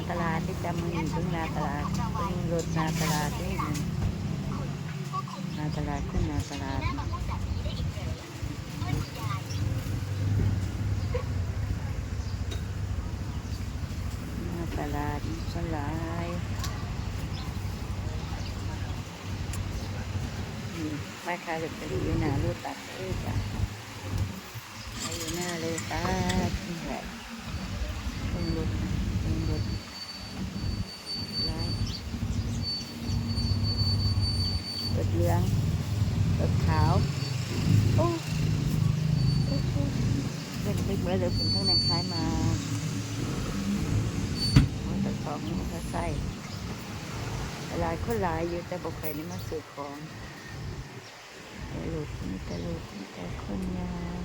นาตลาดที่จำมือถึงนาตลาดถึงรถนาตลาดนี่มันนาตลาดขึ้นนาตลาดนาตลาดสลายนี่มาขายลอตเตอรี่อยู่หน้ารูตัดเอยจ้ะไปอยู่หน้ารูตัดนี่แหละ ตรงรถตรงรถร้ายรถ เหลืองรถขาวโอ้เป็นไปเหมือนเลยเป็นข้างในคล้ายมามันตะของมันก็ใส่หลายคนหลายอยู่แต่บอกใครนี่มาซื้อของแต่รถมีแต่รถมีแต่คนยาน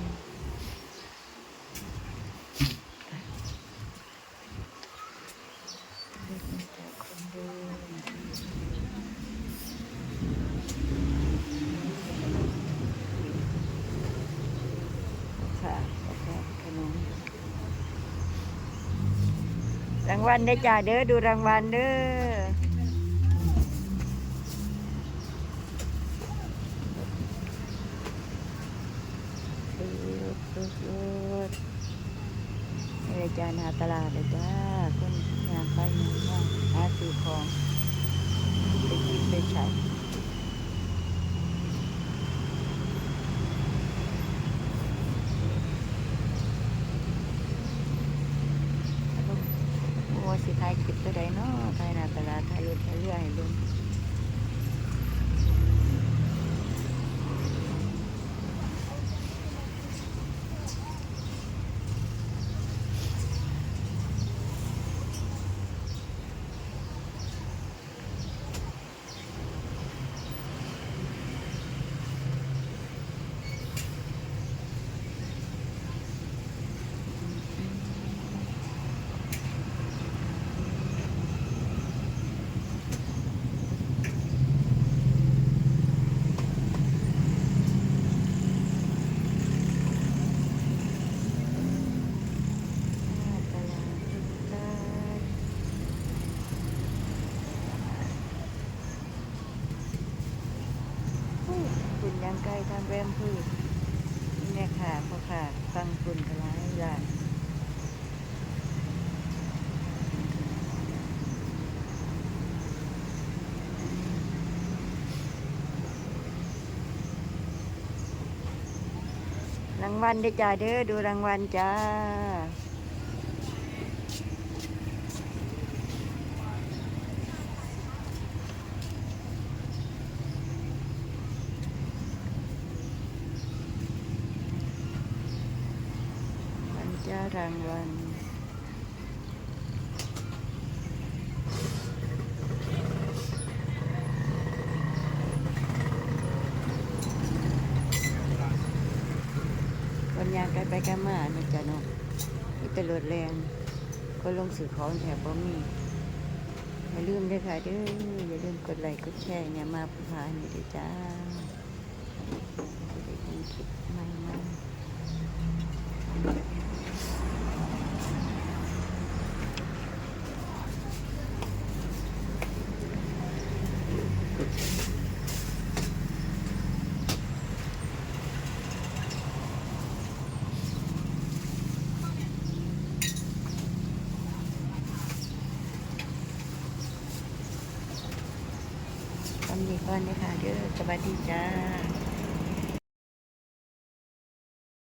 เด็กมีแต่คนเดินค่ะกาแฟขนมรางวัลได้จ่าเด้อดูรางวัลเด้อดูรถรถรถนี่เลยจ้าหนาตลาดเลยจ้าคนงานไปงานมาหาซื้อของไปกินไปใช้โอ้ สิขายคลิปตัวใดเนาะขายหนาตลาดทายรถขายเรือให้เบิ่งหน้าตลาดทุกตาดอู้ ยังไกลทางแรมพืชนี่แน่ค่ะพ่อค่ะฟังคุณกันหลายหลานรางวัลได้จ้าเด้อดูรางวัลจ้า มันจะรางวัลวันยางไกลไปกันมาเนี่ยจ้ะเนาะมีแต่รถแรง ก็ลงสื่อของแถวบ่มีอย่าลืมด้วยค่ะเด้ออย่าลืมกดไลค์กดแชร์เนี่ยมาผู้พานี่ด้วยจ้าจะได้มีคลิปม่ๆ ทำดีก่อนนะคะเด้อสวัสดีจ้า